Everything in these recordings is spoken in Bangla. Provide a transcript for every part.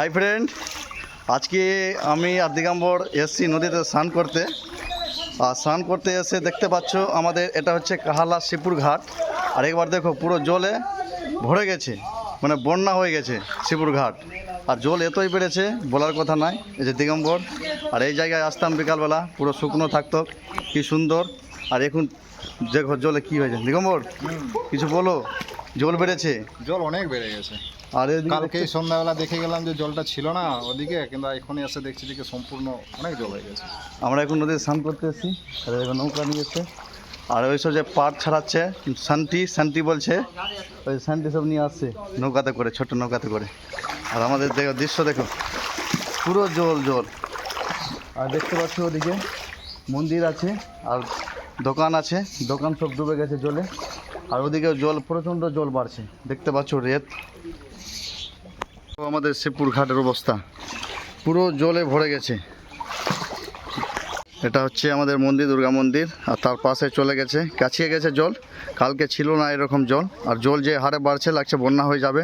হাই ফ্রেন্ড আজকে আমি আর দিগম্বর এসছি নদীতে স্নান করতে। আর স্নান করতে এসে দেখতে পাচ্ছ আমাদের এটা হচ্ছে কাহালা শিপুর ঘাট। আর একবার দেখো পুরো জলে ভরে গেছে মানে বন্যা হয়ে গেছে শিপুর ঘাট। আর জল এতই বেড়েছে, বলার কথা নয় এই যে দিগম্বর আর এই জায়গায় আসতাম বিকালবেলা, পুরো শুকনো থাকতো, কি সুন্দর। আর এখন দেখো জলে কি হয়েছে। দিগম্বর কিছু বলো? জল বেড়েছে? জল অনেক বেড়ে গেছে। আর কালকে সন্ধ্যাবেলা দেখে গেলাম যে জলটা ছিল না ওদিকে কিন্তু এখনই এসে দেখছি যে সম্পূর্ণ অনেক জল হয়ে গেছে। আমরা এখন নদীতে স্নান করতে এসেছি। নৌকা নিয়ে এসছে। আর ওইসব যে পাট ছাড়াচ্ছে শান্তি শান্তি বলছে ওই শান্তি সব নিয়ে আসছে নৌকাতে করে ছোট নৌকাতে করে। আর আমাদের দেখো দৃশ্য দেখো পুরো জল জল। আর দেখতে পাচ্ছি ওদিকে মন্দির আছে আর দোকান আছে দোকান সব ডুবে গেছে জলে। আর ওদিকে জল, প্রচণ্ড জল বাড়ছে। দেখতে পাচ্ছ রেত। আমাদের শিবপুর ঘাটের অবস্থা। পুরো জলে ভরে গেছে। এটা হচ্ছে আমাদের মন্দির, দুর্গা মন্দির, আর তার পাশে চলে গেছে। কাছিয়ে গেছে জল। কালকে ছিল না এরকম জল। আর জল যে হারে বাড়ছে, লাগছে বন্যা হয়ে যাবে।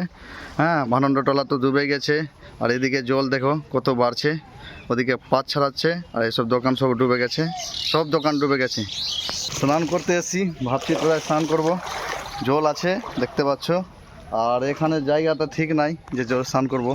হ্যাঁ ভানন্ডটলা তো ডুবে গেছে। আর এদিকে জল দেখো, কত বাড়ছে। ওদিকে পাত ছাড়াচ্ছে, আর এইসব দোকান সব ডুবে গেছে। সব দোকান ডুবে গেছে। স্নান করতে এসেছি, ভাবছি তোরা স্নান করব। জল আছে, দেখতে পাচ্ছ। আর এখানে জায়গাটা ঠিক নাই, যে জল স্নান করব।